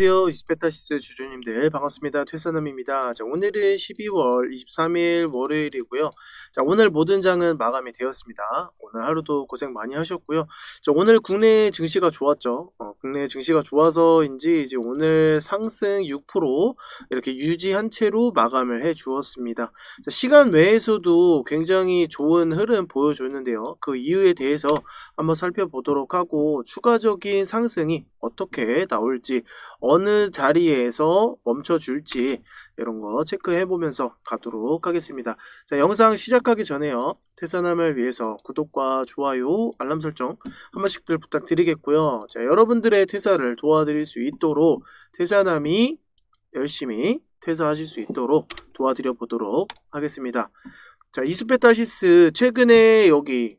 안녕하세요. 이스페타시스 주주님들 반갑습니다. 퇴사남입니다. 자, 오늘은 12월 23일 월요일이고요. 자, 오늘 모든 장은 마감이 되었습니다. 오늘 하루도 고생 많이 하셨고요. 자, 오늘 국내 증시가 좋았죠. 어, 국내 증시가 좋아서인지 이제 오늘 상승 6% 이렇게 유지한 채로 마감을 해 주었습니다. 자, 시간 외에서도 굉장히 좋은 흐름 보여줬는데요. 그 이유에 대해서 한번 살펴보도록 하고 추가적인 상승이 어떻게 나올지 어느 자리에서 멈춰줄지 이런 거 체크해 보면서 가도록 하겠습니다. 자, 영상 시작하기 전에요. 퇴사남을 위해서 구독과 좋아요, 알람 설정 한 번씩들 부탁드리겠고요. 자, 여러분들의 퇴사를 도와드릴 수 있도록 퇴사남이 열심히 퇴사하실 수 있도록 도와드려 보도록 하겠습니다. 자, 이수페타시스 최근에 여기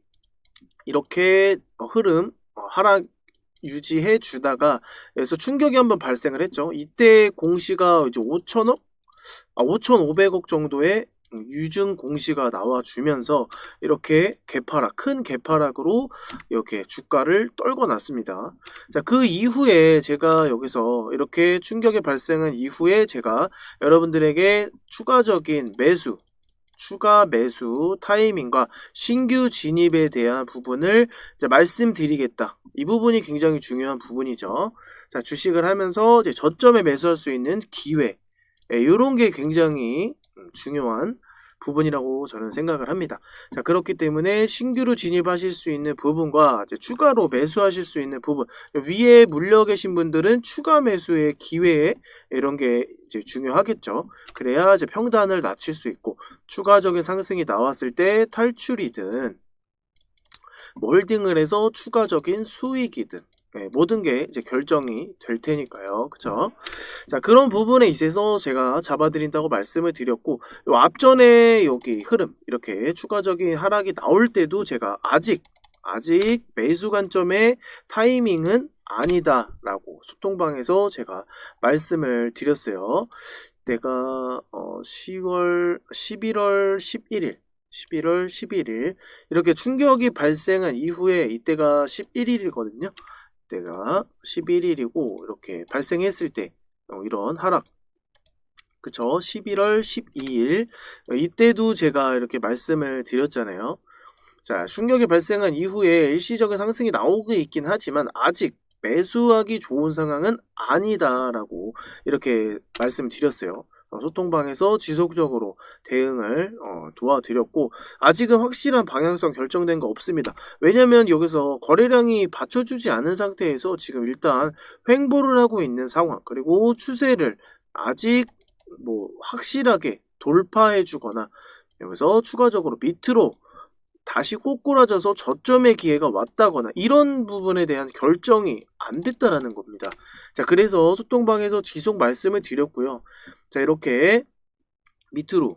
이렇게 흐름 어, 하락 유지해 주다가 여기서 충격이 한번 발생을 했죠. 이때 공시가 이제 5천억, 아 5,500억 정도의 유증 공시가 나와주면서 이렇게 개파락, 큰 개파락으로 이렇게 주가를 떨궈 놨습니다. 자, 그 이후에 제가 여기서 이렇게 충격이 발생한 이후에 제가 여러분들에게 추가적인 매수, 추가 매수 타이밍과 신규 진입에 대한 부분을 말씀드리겠다. 이 부분이 굉장히 중요한 부분이죠. 자, 주식을 하면서 저점에 매수할 수 있는 기회. 이런 게 굉장히 중요한 부분이라고 저는 생각을 합니다. 자, 그렇기 때문에 신규로 진입하실 수 있는 부분과 추가로 매수하실 수 있는 부분, 위에 물려 계신 분들은 추가 매수의 기회 이런 게 이제 중요하겠죠. 그래야 이제 평단을 낮출 수 있고 추가적인 상승이 나왔을 때 탈출이든 몰딩을 해서 추가적인 수익이든 네, 모든 게 이제 결정이 될 테니까요. 그쵸? 자, 그런 부분에 있어서 제가 잡아드린다고 말씀을 드렸고, 요 앞전에 여기 흐름, 이렇게 추가적인 하락이 나올 때도 제가 아직, 아직 매수 관점의 타이밍은 아니다라고 소통방에서 제가 말씀을 드렸어요. 내가 어 10월, 11월 11일, 11월 11일 이렇게 충격이 발생한 이후에 이때가 11일이거든요. 때가 11일이고 이렇게 발생했을 때 어, 이런 하락. 그쵸? 11월 12일. 이때도 제가 이렇게 말씀을 드렸잖아요. 자 충격이 발생한 이후에 일시적인 상승이 나오고 있긴 하지만 아직 매수하기 좋은 상황은 아니다라고 이렇게 말씀드렸어요. 어, 소통방에서 지속적으로 대응을 어, 도와드렸고 아직은 확실한 방향성 결정된 거 없습니다. 왜냐하면 여기서 거래량이 받쳐주지 않은 상태에서 지금 일단 횡보를 하고 있는 상황 그리고 추세를 아직 뭐 확실하게 돌파해주거나 여기서 추가적으로 밑으로 다시 꼬꾸라져서 저점의 기회가 왔다거나 이런 부분에 대한 결정이 안 됐다라는 겁니다. 자, 그래서 소통방에서 지속 말씀을 드렸고요. 자, 이렇게 밑으로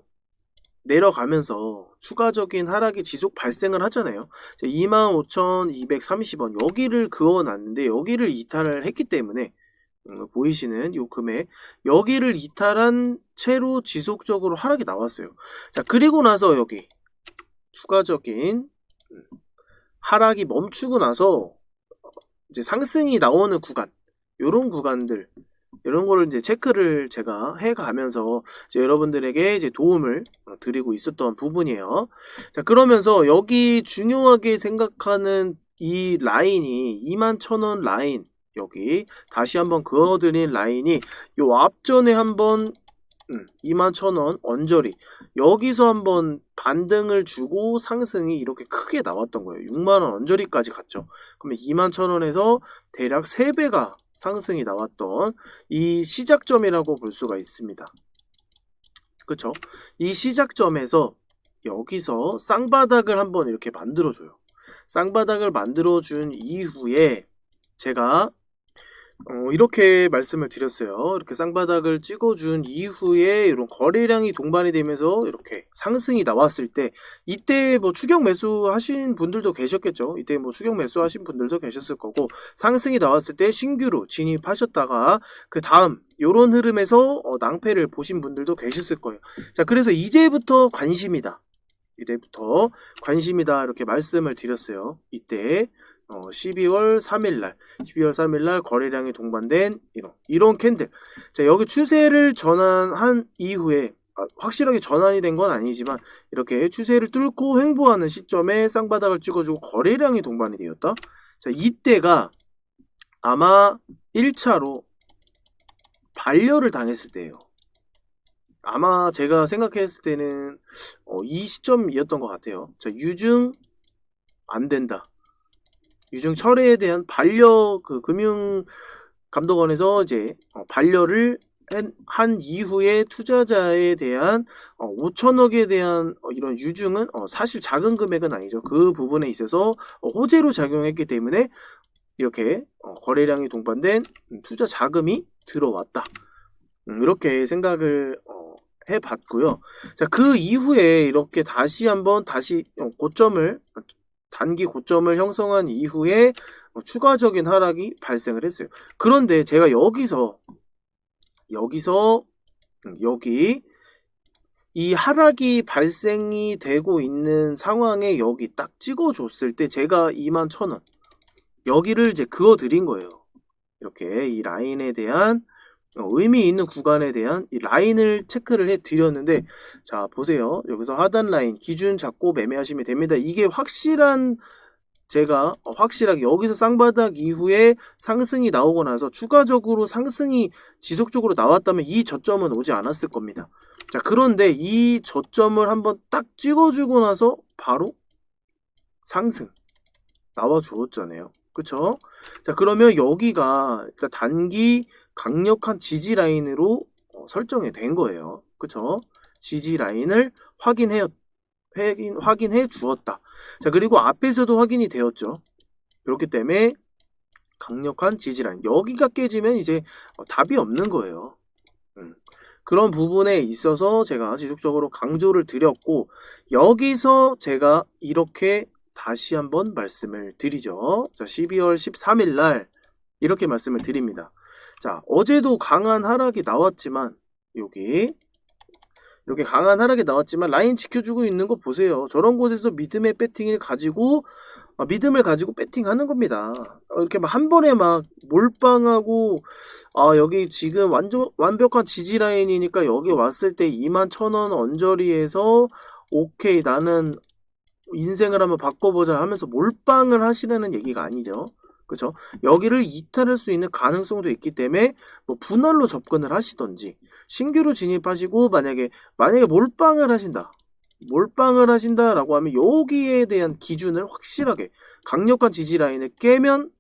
내려가면서 추가적인 하락이 지속 발생을 하잖아요. 25,230원 여기를 그어놨는데 여기를 이탈을 했기 때문에 음, 보이시는 요 금액 여기를 이탈한 채로 지속적으로 하락이 나왔어요. 자 그리고 나서 여기 추가적인 하락이 멈추고 나서 이제 상승이 나오는 구간, 이런 구간들, 이런 거를 이제 체크를 제가 해 가면서 여러분들에게 이제 도움을 드리고 있었던 부분이에요. 자, 그러면서 여기 중요하게 생각하는 이 라인이 21,000원 라인, 여기 다시 한번 그어드린 라인이 요 앞전에 한번 음, 21,000원 언저리 여기서 한번 반등을 주고 상승이 이렇게 크게 나왔던 거예요. 6만원 언저리까지 갔죠. 그러면 21,000원에서 대략 3배가 상승이 나왔던 이 시작점이라고 볼 수가 있습니다. 그쵸? 이 시작점에서 여기서 쌍바닥을 한번 이렇게 만들어줘요. 쌍바닥을 만들어준 이후에 제가 어, 이렇게 말씀을 드렸어요. 이렇게 쌍바닥을 찍어준 이후에 이런 거래량이 동반이 되면서 이렇게 상승이 나왔을 때 이때 뭐 추격 매수 하신 분들도 계셨겠죠. 이때 뭐 추격 매수 하신 분들도 계셨을 거고 상승이 나왔을 때 신규로 진입하셨다가 그 다음 이런 흐름에서 어, 낭패를 보신 분들도 계셨을 거예요. 자, 그래서 이제부터 관심이다. 이때부터 관심이다 이렇게 말씀을 드렸어요. 이때 어, 12월 3일날 12월 3일날 거래량이 동반된 이런 이런 캔들. 자 여기 추세를 전환한 이후에 아, 확실하게 전환이 된 건 아니지만 이렇게 추세를 뚫고 횡보하는 시점에 쌍바닥을 찍어주고 거래량이 동반이 되었다. 자 이때가 아마 1차로 반려를 당했을 때예요. 아마 제가 생각했을 때는 어, 이 시점이었던 것 같아요. 자 유증 안 된다 유증 철회에 대한 반려 그 금융 감독원에서 이제 어, 반려를 한, 한 이후에 투자자에 대한 어, 5천억에 대한 어, 이런 유증은 어, 사실 작은 금액은 아니죠. 그 부분에 있어서 어, 호재로 작용했기 때문에 이렇게 어, 거래량이 동반된 투자 자금이 들어왔다. 음, 이렇게 생각을 어, 해봤고요. 자, 그 이후에 이렇게 다시 한번 다시 어, 고점을 단기 고점을 형성한 이후에 어, 추가적인 하락이 발생을 했어요. 그런데 제가 여기서 여기서 음, 여기 이 하락이 발생이 되고 있는 상황에 여기 딱 찍어줬을 때 제가 2만 1,000원 여기를 이제 그어 드린 거예요. 이렇게 이 라인에 대한 어, 의미 있는 구간에 대한 이 라인을 체크를 해 드렸는데 자 보세요. 여기서 하단 라인 기준 잡고 매매하시면 됩니다. 이게 확실한 제가 어, 확실하게 여기서 쌍바닥 이후에 상승이 나오고 나서 추가적으로 상승이 지속적으로 나왔다면 이 저점은 오지 않았을 겁니다. 자 그런데 이 저점을 한번 딱 찍어주고 나서 바로 상승 나와 주었잖아요. 그쵸? 자 그러면 여기가 단기 강력한 지지 라인으로 어, 설정이 된 거예요. 그쵸? 지지 라인을 확인해, 확인, 확인해 주었다. 자, 그리고 앞에서도 확인이 되었죠. 그렇기 때문에 강력한 지지 라인. 여기가 깨지면 이제 어, 답이 없는 거예요. 음. 그런 부분에 있어서 제가 지속적으로 강조를 드렸고, 여기서 제가 이렇게 다시 한번 말씀을 드리죠. 자, 12월 13일 날 이렇게 말씀을 드립니다. 자, 어제도 강한 하락이 나왔지만 여기 이렇게 강한 하락이 나왔지만 라인 지켜주고 있는 거 보세요. 저런 곳에서 믿음의 배팅을 가지고 어, 믿음을 가지고 배팅하는 겁니다. 어, 이렇게 막 한 번에 막 몰빵하고 아 여기 지금 완전 완벽한 지지 라인이니까 여기 왔을 때 2만 천원 언저리에서 오케이 나는 인생을 한번 바꿔보자 하면서 몰빵을 하시라는 얘기가 아니죠. 그렇죠? 여기를 이탈할 수 있는 가능성도 있기 때문에 뭐 분할로 접근을 하시던지 신규로 진입하시고 만약에 만약에 몰빵을 하신다. 몰빵을 하신다라고 하면 여기에 대한 기준을 확실하게 강력한 지지 라인을 깨면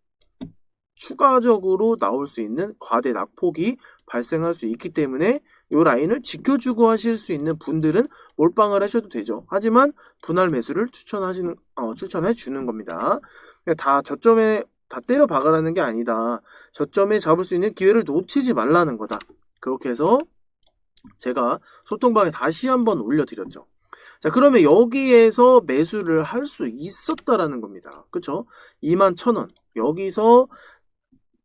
추가적으로 나올 수 있는 과대 낙폭이 발생할 수 있기 때문에 이 라인을 지켜주고 하실 수 있는 분들은 몰빵을 하셔도 되죠. 하지만 분할 매수를 추천하시는 어, 추천해 주는 겁니다. 다 저점에 다 때려 박으라는 게 아니다. 저점에 잡을 수 있는 기회를 놓치지 말라는 거다. 그렇게 해서 제가 소통방에 다시 한번 올려드렸죠. 자, 그러면 여기에서 매수를 할 수 있었다라는 겁니다. 그쵸? 2만 1000원. 여기서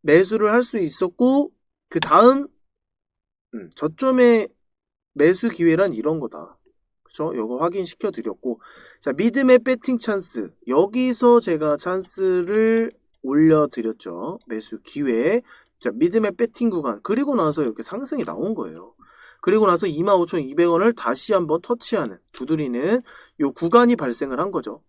매수를 할 수 있었고, 그 다음, 음, 저점의 매수 기회란 이런 거다. 그쵸? 이거 확인시켜 드렸고, 자, 믿음의 배팅 찬스. 여기서 제가 찬스를 올려드렸죠. 매수 기회. 자, 믿음의 배팅 구간. 그리고 나서 이렇게 상승이 나온 거예요. 그리고 나서 25,200원을 다시 한번 터치하는, 두드리는 요 구간이 발생을 한 거죠.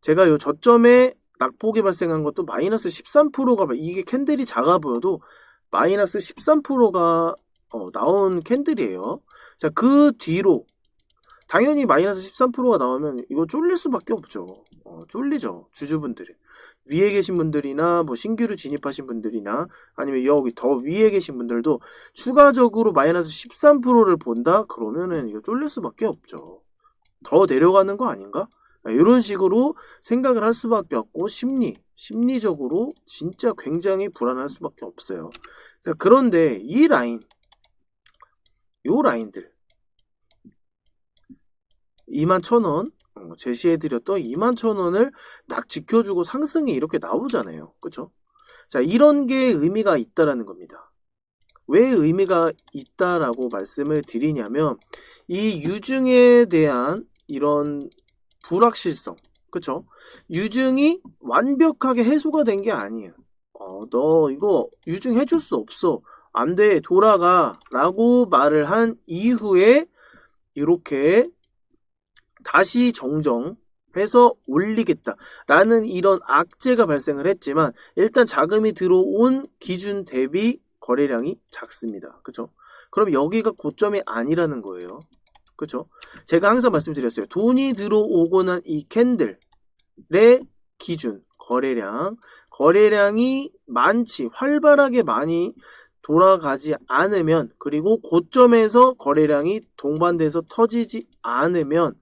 제가 요 저점에 낙폭이 발생한 것도 마이너스 13%가, 이게 캔들이 작아 보여도 마이너스 13%가 어, 나온 캔들이에요. 자, 그 뒤로 당연히 마이너스 13%가 나오면 이거 쫄릴 수밖에 없죠. 어, 쫄리죠. 주주분들이. 위에 계신 분들이나 뭐 신규로 진입하신 분들이나 아니면 여기 더 위에 계신 분들도 추가적으로 마이너스 13%를 본다? 그러면은 이거 쫄릴 수밖에 없죠. 더 내려가는 거 아닌가? 이런 식으로 생각을 할 수밖에 없고 심리, 심리적으로 진짜 굉장히 불안할 수밖에 없어요. 자, 그런데 이 라인, 요 라인들 2만 천원 어, 제시해드렸던 2만 천원을 딱 지켜주고 상승이 이렇게 나오잖아요. 그쵸? 자, 이런 게 의미가 있다라는 겁니다. 왜 의미가 있다라고 말씀을 드리냐면, 이 유증에 대한 이런 불확실성, 그쵸? 유증이 완벽하게 해소가 된 게 아니에요. 어, 너 이거 유증 해줄 수 없어. 안 돼. 돌아가. 라고 말을 한 이후에 이렇게 다시 정정 해서 올리겠다. 라는 이런 악재가 발생을 했지만 일단 자금이 들어온 기준 대비 거래량이 작습니다. 그쵸? 그럼 여기가 고점이 아니라는 거예요. 그쵸? 제가 항상 말씀드렸어요. 돈이 들어오고 난 이 캔들의 기준, 거래량, 거래량이 많지, 활발하게 많이 돌아가지 않으면, 그리고 고점에서 거래량이 동반돼서 터지지 않으면,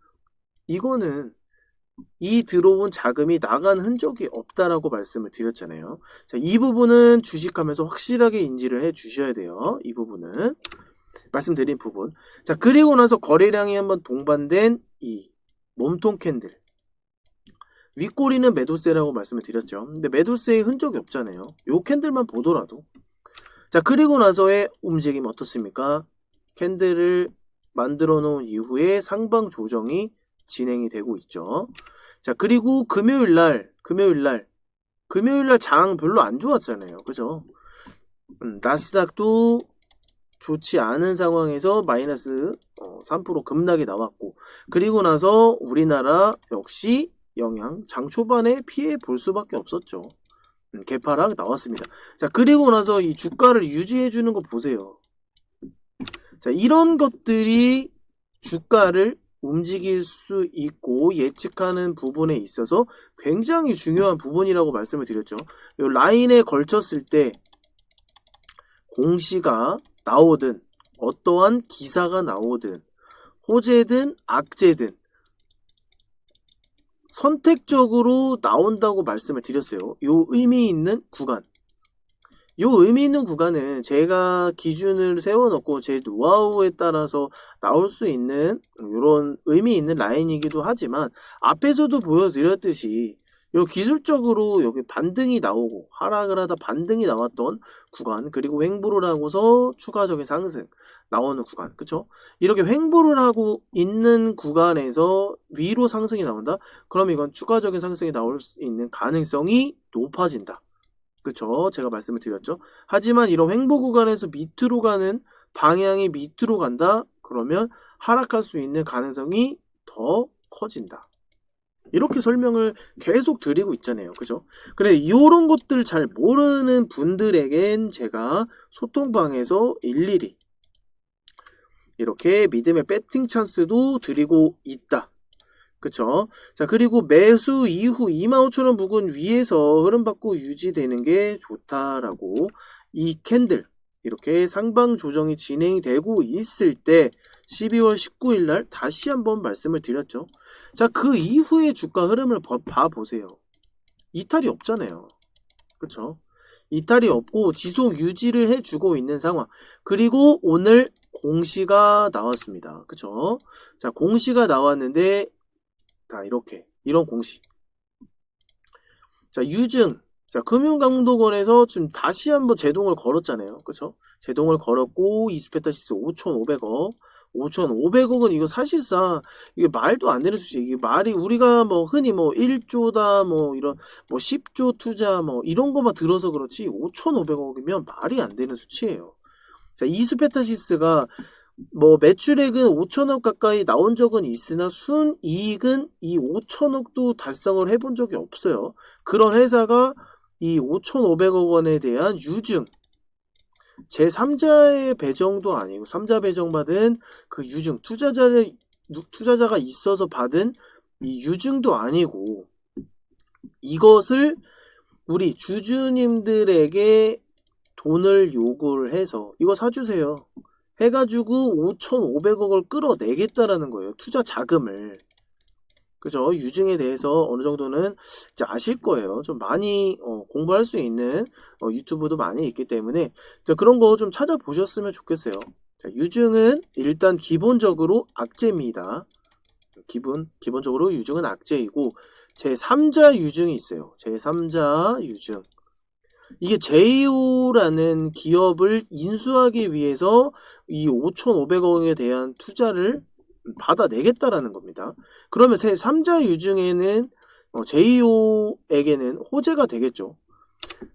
이거는 이 들어온 자금이 나간 흔적이 없다라고 말씀을 드렸잖아요. 자, 이 부분은 주식하면서 확실하게 인지를 해 주셔야 돼요. 이 부분은. 말씀드린 부분. 자, 그리고 나서 거래량이 한번 동반된 이 몸통 캔들. 윗꼬리는 매도세라고 말씀을 드렸죠. 근데 매도세의 흔적이 없잖아요. 요 캔들만 보더라도. 자, 그리고 나서의 움직임 어떻습니까? 캔들을 만들어 놓은 이후에 상방 조정이 진행이 되고 있죠. 자, 그리고 금요일 날, 금요일 날, 금요일 날 장 별로 안 좋았잖아요. 그죠? 음, 나스닥도 좋지 않은 상황에서 마이너스 3% 급락이 나왔고 그리고 나서 우리나라 역시 영향 장 초반에 피해 볼 수밖에 없었죠. 음, 개파락 나왔습니다. 자 그리고 나서 이 주가를 유지해 주는 거 보세요. 자 이런 것들이 주가를 움직일 수 있고 예측하는 부분에 있어서 굉장히 중요한 부분이라고 말씀을 드렸죠. 이 라인에 걸쳤을 때 공시가 나오든 어떠한 기사가 나오든 호재든 악재든 선택적으로 나온다고 말씀을 드렸어요. 요 의미 있는 구간. 요 의미 있는 구간은 제가 기준을 세워놓고 제 노하우에 따라서 나올 수 있는 이런 의미 있는 라인이기도 하지만 앞에서도 보여드렸듯이 요 기술적으로 여기 반등이 나오고 하락을 하다 반등이 나왔던 구간 그리고 횡보를 하고서 추가적인 상승 나오는 구간 그쵸? 이렇게 횡보를 하고 있는 구간에서 위로 상승이 나온다? 그럼 이건 추가적인 상승이 나올 수 있는 가능성이 높아진다 그쵸 제가 말씀을 드렸죠 하지만 이런 횡보 구간에서 밑으로 가는 방향이 밑으로 간다 그러면 하락할 수 있는 가능성이 더 커진다 이렇게 설명을 계속 드리고 있잖아요. 그죠? 그래, 이런 것들 잘 모르는 분들에겐 제가 소통방에서 일일이 이렇게 믿음의 배팅 찬스도 드리고 있다. 그쵸? 자, 그리고 매수 이후 25,000원 부근 위에서 흐름받고 유지되는 게 좋다라고 이 캔들, 이렇게 상방 조정이 진행이 되고 있을 때 12월 19일 날 다시 한번 말씀을 드렸죠. 자, 그 이후의 주가 흐름을 봐 보세요. 이탈이 없잖아요. 그쵸? 이탈이 없고 지속 유지를 해주고 있는 상황. 그리고 오늘 공시가 나왔습니다. 그쵸? 자, 공시가 나왔는데, 다 이렇게. 이런 공시. 자, 유증. 자, 금융감독원에서 지금 다시 한번 제동을 걸었잖아요. 그쵸? 제동을 걸었고, 이스페타시스 5,500억. 5,500억은 이거 사실상 이게 말도 안 되는 수치. 이게 말이 우리가 뭐 흔히 뭐 1조다 뭐 이런 뭐 10조 투자 뭐 이런 것만 들어서 그렇지 5,500억이면 말이 안 되는 수치예요. 자, 이스페타시스가 뭐 매출액은 5천억 가까이 나온 적은 있으나 순이익은 이 5천억도 달성을 해본 적이 없어요. 그런 회사가 이 5,500억 원에 대한 유증 제3자의 배정도 아니고 3자 배정받은 그 유증 투자자를 투자자가 있어서 받은 이 유증도 아니고 이것을 우리 주주님들에게 돈을 요구를 해서 이거 사주세요 해가지고 5,500억을 끌어내겠다라는 거예요 투자 자금을 그죠? 유증에 대해서 어느 정도는 이제 아실 거예요. 좀 많이 어, 공부할 수 있는 어, 유튜브도 많이 있기 때문에 그런 거 좀 찾아보셨으면 좋겠어요. 자, 유증은 일단 기본적으로 악재입니다. 기본 기본적으로 유증은 악재이고 제 3자 유증이 있어요. 제 3자 유증. 이게 제이오라는 기업을 인수하기 위해서 이 5,500억에 대한 투자를 받아내겠다라는 겁니다. 그러면 세 3자 유증에는 어, 제이오에게는 호재가 되겠죠.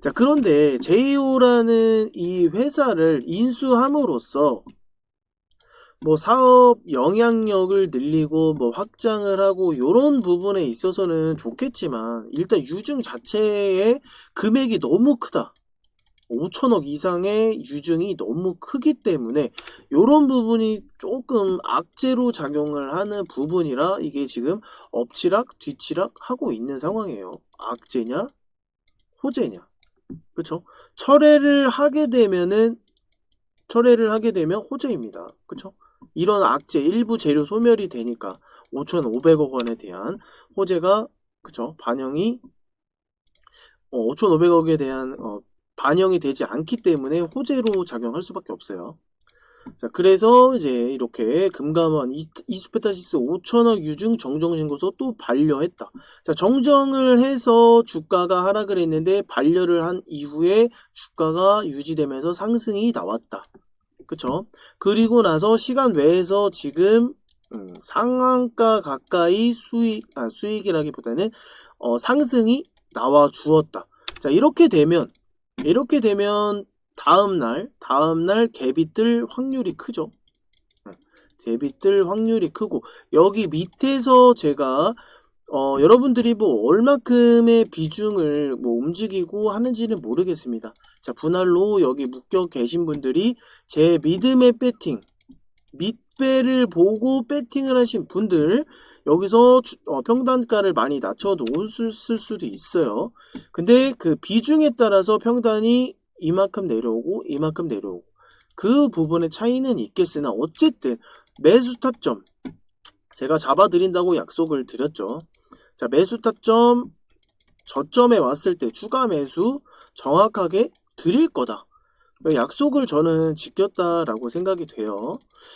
자, 그런데 제이오라는 이 회사를 인수함으로써 뭐 사업 영향력을 늘리고 뭐 확장을 하고 요런 부분에 있어서는 좋겠지만 일단 유증 자체의 금액이 너무 크다. 5천억 이상의 유증이 너무 크기 때문에 요런 부분이 조금 악재로 작용을 하는 부분이라 이게 지금 엎치락 뒤치락 하고 있는 상황이에요. 악재냐? 호재냐? 그쵸? 철회를 하게 되면은 철회를 하게 되면 호재입니다. 그쵸? 이런 악재 일부 재료 소멸이 되니까 5,500억 원에 대한 호재가 그쵸? 반영이 어, 5,500억에 대한 어, 반영이 되지 않기 때문에 호재로 작용할 수밖에 없어요. 자, 그래서 이제 이렇게 금감원 이- 이수페타시스 5천억 유증 정정 신고서 또 반려했다. 자, 정정을 해서 주가가 하락을 했는데 반려를 한 이후에 주가가 유지되면서 상승이 나왔다. 그쵸? 그리고 나서 시간 외에서 지금 음, 상한가 가까이 수익, 아, 수익이라기보다는 어, 상승이 나와 주었다. 자, 이렇게 되면 이렇게 되면 다음 날, 다음 날 갭이 뜰 확률이 크죠. 네, 갭이 뜰 확률이 크고 여기 밑에서 제가 어, 여러분들이 뭐 얼마큼의 비중을 뭐 움직이고 하는지는 모르겠습니다. 자, 분할로 여기 묶여 계신 분들이 제 믿음의 배팅, 밑배를 보고 배팅을 하신 분들 여기서 주- 어, 평단가를 많이 낮춰 놓을 수도 있어요. 근데 그 비중에 따라서 평단이 이만큼 내려오고 이만큼 내려오고 그 부분의 차이는 있겠으나 어쨌든 매수 타점 제가 잡아드린다고 약속을 드렸죠. 자 매수 타점 저점에 왔을 때 추가 매수 정확하게 드릴 거다. 약속을 저는 지켰다라고 생각이 돼요.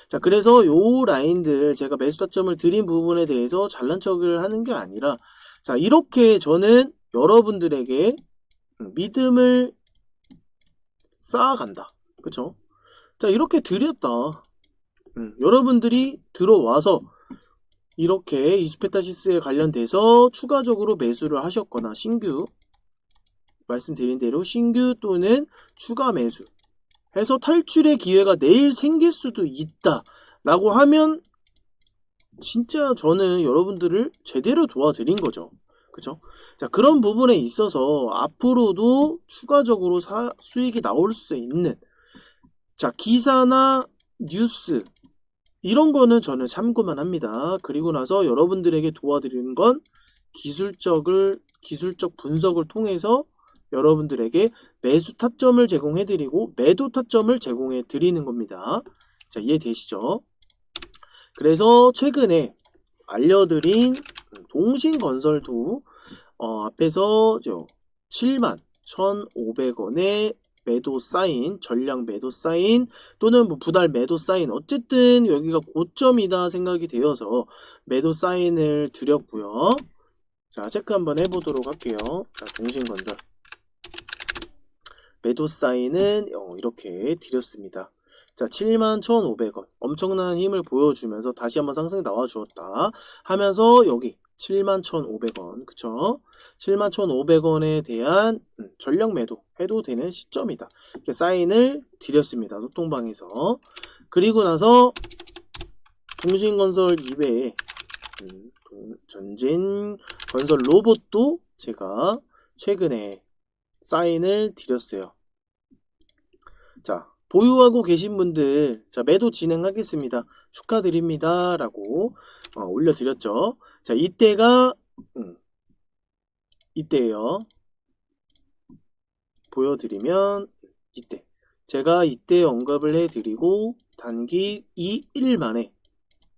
자, 그래서 요 라인들 제가 매수 타점을 드린 부분에 대해서 잘난 척을 하는 게 아니라 자, 이렇게 저는 여러분들에게 믿음을 쌓아간다. 그쵸? 자, 이렇게 드렸다. 음, 여러분들이 들어와서 이렇게 이스페타시스에 관련돼서 추가적으로 매수를 하셨거나 신규 말씀드린 대로 신규 또는 추가 매수 해서 탈출의 기회가 내일 생길 수도 있다 라고 하면 진짜 저는 여러분들을 제대로 도와드린 거죠. 그죠 자 그런 부분에 있어서 앞으로도 추가적으로 사, 수익이 나올 수 있는 자 기사나 뉴스 이런 거는 저는 참고만 합니다 그리고 나서 여러분들에게 도와드리는 건 기술적을 기술적 분석을 통해서 여러분들에게 매수 타점을 제공해 드리고 매도 타점을 제공해 드리는 겁니다. 자, 이해되시죠? 그래서 최근에 알려드린 동신건설도 어, 앞에서 저 7만 1,500원의 매도 사인, 전량 매도 사인 또는 뭐 분할 매도 사인 어쨌든 여기가 고점이다 생각이 되어서 매도 사인을 드렸고요. 자, 체크 한번 해보도록 할게요. 자, 동신건설. 매도 사인은 어, 이렇게 드렸습니다. 자, 71,500원. 엄청난 힘을 보여주면서 다시 한번 상승 나와 주었다. 하면서 여기 71,500원. 그쵸? 71,500원에 대한 음, 전력 매도 해도 되는 시점이다. 이렇게 사인을 드렸습니다. 소통방에서. 그리고 나서 동신건설 이외에 음, 동- 전진건설 로봇도 제가 최근에 사인을 드렸어요. 자, 보유하고 계신 분들, 자, 매도 진행하겠습니다. 축하드립니다. 라고 어, 올려드렸죠. 자, 이때가, 음, 이때예요. 보여드리면, 이때. 제가 이때 언급을 해드리고, 단기 2일 만에,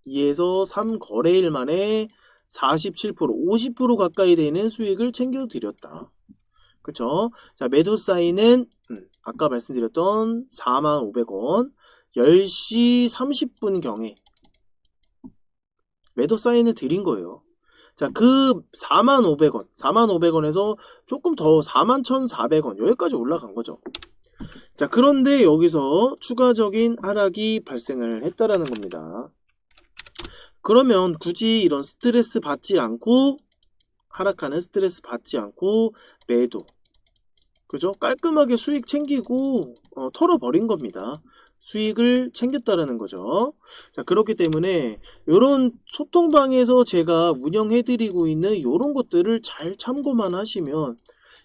2에서 3 거래일 만에 47%, 50% 가까이 되는 수익을 챙겨드렸다. 그쵸? 자, 매도 사인은, 음, 아까 말씀드렸던 45,500원, 10시 30분경에 매도 사인을 드린 거예요. 자, 그 45,500원, 45,500원에서 조금 더 41,400원, 여기까지 올라간 거죠. 자, 그런데 여기서 추가적인 하락이 발생을 했다라는 겁니다. 그러면 굳이 이런 스트레스 받지 않고 하락하는 스트레스 받지 않고 매도. 그죠? 깔끔하게 수익 챙기고 어, 털어버린 겁니다. 수익을 챙겼다라는 거죠. 자, 그렇기 때문에 이런 소통방에서 제가 운영해드리고 있는 이런 것들을 잘 참고만 하시면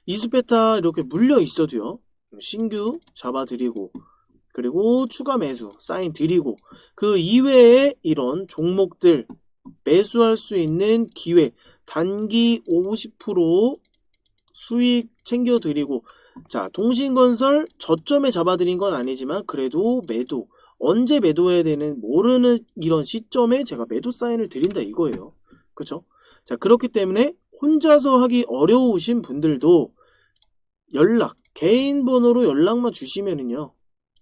이수페타 이렇게 물려 있어도요. 신규 잡아드리고 그리고 추가 매수 사인 드리고 그 이외에 이런 종목들 매수할 수 있는 기회 단기 50% 수익 챙겨드리고 자 동신건설 저점에 잡아드린 건 아니지만 그래도 매도 언제 매도해야 되는 모르는 이런 시점에 제가 매도 사인을 드린다 이거예요. 그쵸? 자 그렇기 때문에 혼자서 하기 어려우신 분들도 연락 개인 번호로 연락만 주시면은요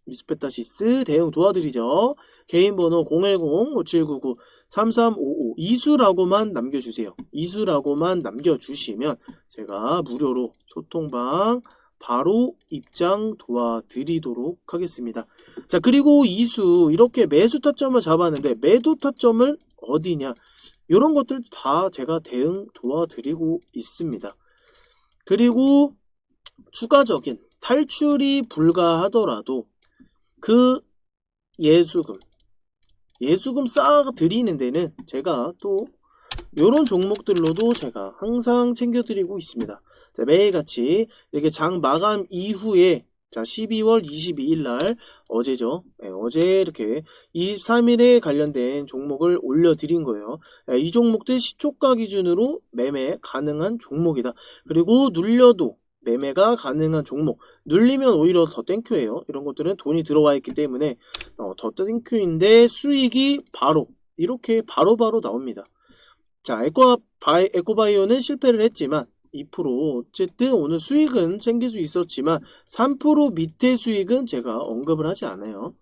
미스페타시스 대응 도와드리죠. 개인 번호 010-5799-3355 이수라고만 남겨주세요. 이수라고만 남겨주시면 제가 무료로 소통방 바로 입장 도와드리도록 하겠습니다. 자, 그리고 이수 이렇게 매수 타점을 잡았는데 매도 타점은 어디냐? 이런 것들 다 제가 대응 도와드리고 있습니다. 그리고 추가적인 탈출이 불가하더라도 그 예수금 예수금 쌓아 드리는 데는 제가 또 이런 종목들로도 제가 항상 챙겨드리고 있습니다. 자, 매일같이 이렇게 장 마감 이후에 자 12월 22일 날 어제죠. 네, 어제 이렇게 23일에 관련된 종목을 올려드린 거예요. 네, 이 종목들 시초가 기준으로 매매 가능한 종목이다. 그리고 눌려도 매매가 가능한 종목 눌리면 오히려 더 땡큐예요. 이런 것들은 돈이 들어와 있기 때문에 어, 더 땡큐인데 수익이 바로 이렇게 바로바로 바로 나옵니다. 자 에코 바이, 에코바이오는 실패를 했지만 2% 어쨌든 오늘 수익은 챙길 수 있었지만 3% 밑에 수익은 제가 언급을 하지 않아요.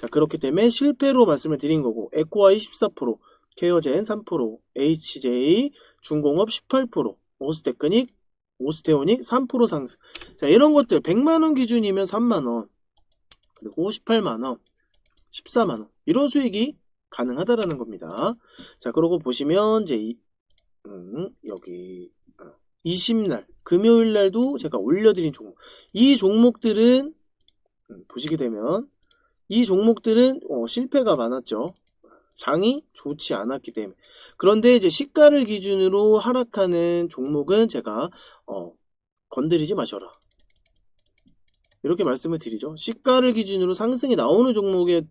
자 그렇기 때문에 실패로 말씀을 드린 거고 에코아이 14% 케어젠 3% HJ 중공업 18% 오스테크닉 오스테오닉 3% 상승 자 이런 것들 100만 원 기준이면 3만 원 그리고 18만 원 14만 원 이런 수익이 가능하다라는 겁니다. 자 그러고 보시면 이제 이, 음, 여기 20날 금요일 날도 제가 올려드린 종목. 이 종목들은 음, 보시게 되면 이 종목들은 어, 실패가 많았죠. 장이 좋지 않았기 때문에. 그런데 이제 시가를 기준으로 하락하는 종목은 제가 어, 건드리지 마셔라. 이렇게 말씀을 드리죠. 시가를 기준으로 상승이 나오는 종목에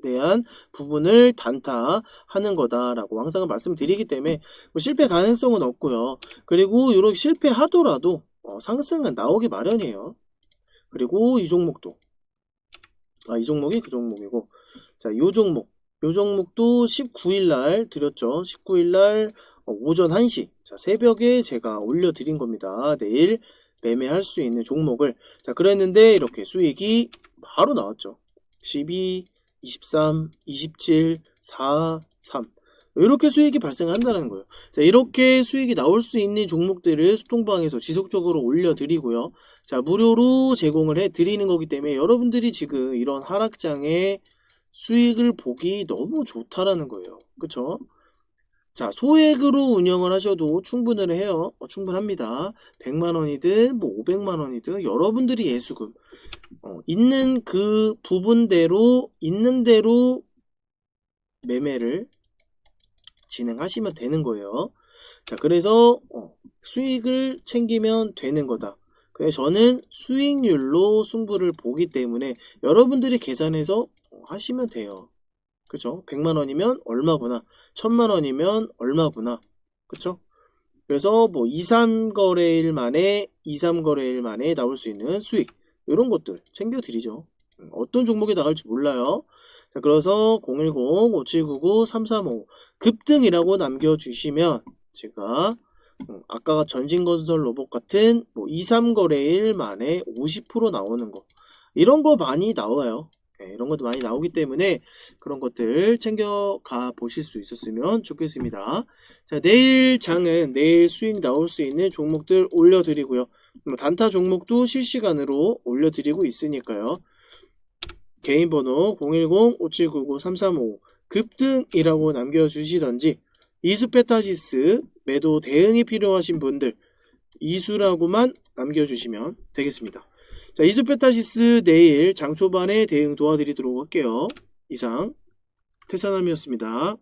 대한 부분을 단타하는 거다라고 항상 말씀드리기 때문에 뭐 실패 가능성은 없고요. 그리고 이렇게 실패하더라도 어, 상승은 나오기 마련이에요. 그리고 이 종목도 아, 이 종목이 그 종목이고 자, 요 종목 요 종목도 19일 날 드렸죠. 19일 날 어, 오전 1시 자, 새벽에 제가 올려드린 겁니다. 내일 매매할 수 있는 종목을 자 그랬는데 이렇게 수익이 바로 나왔죠. 12 23, 27, 4, 3 이렇게 수익이 발생한다는 거예요. 자, 이렇게 수익이 나올 수 있는 종목들을 소통방에서 지속적으로 올려드리고요. 자, 무료로 제공을 해드리는 거기 때문에 여러분들이 지금 이런 하락장에 수익을 보기 너무 좋다라는 거예요. 그쵸? 자, 소액으로 운영을 하셔도 충분을 해요. 어, 충분합니다. 100만원이든 뭐 500만원이든 여러분들이 예수금 어, 있는 그 부분대로 있는 대로 매매를 진행하시면 되는 거예요. 자, 그래서 어, 수익을 챙기면 되는 거다. 저는 수익률로 승부를 보기 때문에 여러분들이 계산해서 하시면 돼요. 그죠? 100만 원이면 얼마구나. 1000만 원이면 얼마구나. 그쵸? 그래서 뭐 2, 3거래일 만에 2, 3거래일 만에 나올 수 있는 수익 이런 것들 챙겨 드리죠. 음, 어떤 종목이 나갈지 몰라요. 자, 그래서 010-5799-335 급등이라고 남겨주시면 제가 음, 아까 전진건설 로봇 같은 뭐 2, 3거래일 만에 50% 나오는 거 이런 거 많이 나와요. 네, 이런 것도 많이 나오기 때문에 그런 것들 챙겨가 보실 수 있었으면 좋겠습니다. 자, 내일 장은 내일 수익 나올 수 있는 종목들 올려드리고요. 뭐 단타 종목도 실시간으로 올려드리고 있으니까요. 개인 번호 010-5799-3355 급등이라고 남겨주시던지 이수페타시스 매도 대응이 필요하신 분들 이수라고만 남겨주시면 되겠습니다. 자, 이수페타시스 내일 장 초반에 대응 도와드리도록 할게요. 이상 태사남이었습니다.